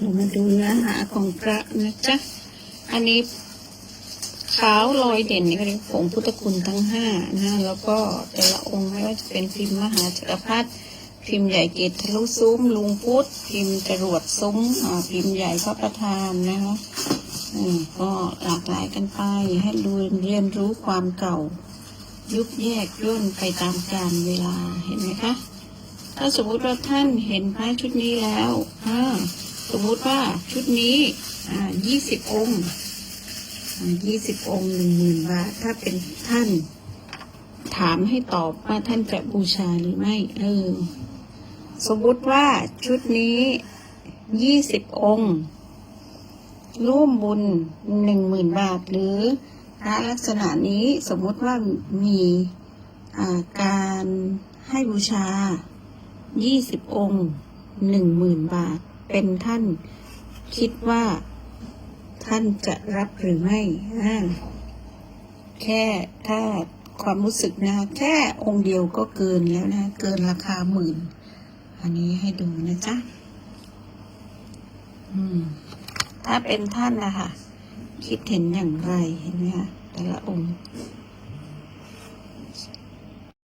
เรามาดูเนื้อหาของพระนะจ๊ะ อันนี้ขาวลอยเด่นนี่ก็เรียกผงพุทธคุณทั้งห้านะแล้วก็แต่ละองค์ไม่ว่าจะเป็นพิมพ์มหาจักรพรรดิพิมพ์ใหญ่เกตทะลุซุ้มลุงพุทธพิมพ์จรวดซุ้มพิมพ์ใหญ่พระประธานนะคะอืมก็หลากหลายกันไปให้ดูเรียนรู้ความเก่า ยุบแยกย่นไปตามกาลเวลาเห็นไหมคะ ถ้าสมมติว่าท่านเห็นพระชุดนี้แล้วอ่า สมมุติว่าชุดนี้ยี่สิบองค์ยี่สิบองค์หนึ่งหมื่นบาท ถ้าเป็นท่าน ถามให้ตอบว่าท่านจะบูชาหรือไม่ เออ สมมุติว่าชุดนี้ยี่สิบองค์ ร่วมบุญหนึ่งหมื่นบาท หรือพระลักษณะนี้สมมุติว่ามีาการให้บูชายี่สิบองค์หนึ่งหมื่นบาท เป็นท่าน คิดว่า ท่านจะรับหรือไม่แค่ถ้าความรู้สึกนะคะแค่องค์เดียวก็เกินแล้วนะเกินราคาหมื่น อันนี้ให้ดูนะจ๊ะถ้าเป็นท่านนะคะคิดเห็นอย่างไรเห็นไหมคะแต่ละองค์